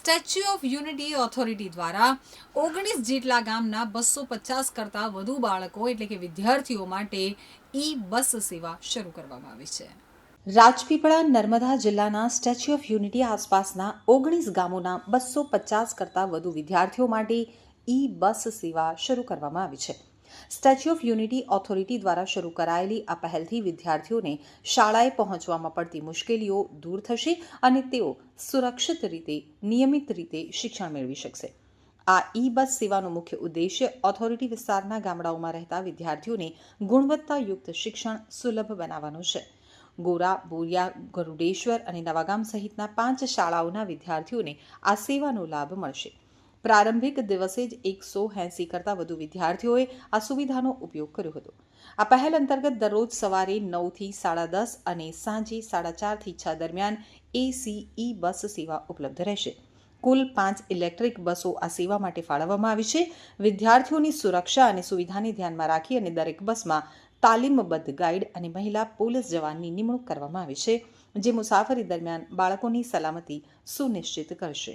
Statue of unity authority દ્વારા ઓગણીસ જેટલા ગામના બસો પચાસ કરતાં વધુ બાળકો એટલે કે વિદ્યાર્થીઓ માટે ઈ બસ સેવા શરૂ કરવામાં આવી છે. રાજપીપળા, નર્મદા જિલ્લાના સ્ટેચ્યુ ઓફ યુનિટી આસપાસના ઓગણીસ ગામોના બસો પચાસ કરતાં વધુ વિદ્યાર્થીઓ માટે ઈ બસ સેવા શરૂ કરવામાં આવી છે. સ્ટેચ્યુ ઓફ યુનિટી ઓથોરિટી દ્વારા શરૂ કરાયેલી આ પહેલથી વિદ્યાર્થીઓને શાળાએ પહોંચવામાં પડતી મુશ્કેલીઓ દૂર થશે અને તેઓ સુરક્ષિત રીતે, નિયમિત રીતે શિક્ષણ મેળવી શકશે. આ ઈ બસ સેવાનો મુખ્ય ઉદ્દેશ્ય ઓથોરિટી વિસ્તારના ગામડાઓમાં રહેતા વિદ્યાર્થીઓને ગુણવત્તાયુક્ત શિક્ષણ સુલભ બનાવવાનો છે. ગોરા, બોરિયા, ગરુડેશ્વર અને નવાગામ સહિતના પાંચ શાળાઓના વિદ્યાર્થીઓને આ સેવાનો લાભ મળશે. પ્રારંભિક દિવસે જ એકસો એંસી કરતાં વધુ વિદ્યાર્થીઓએ આ સુવિધાનો ઉપયોગ કર્યો હતો. આ પહેલ અંતર્ગત દરરોજ સવારે નવથી સાડા દસ અને સાંજે સાડા ચારથી છ દરમિયાન એસી ઈ બસ સેવા ઉપલબ્ધ રહેશે. કુલ પાંચ ઇલેક્ટ્રિક બસો આ સેવા માટે ફાળવવામાં આવી છે. વિદ્યાર્થીઓની સુરક્ષા અને સુવિધાને ધ્યાનમાં રાખી અને દરેક બસમાં તાલીમબદ્ધ ગાઈડ અને મહિલા પોલીસ જવાનની નિમણૂક કરવામાં આવી છે, જે મુસાફરી દરમિયાન બાળકોની સલામતી સુનિશ્ચિત કરશે.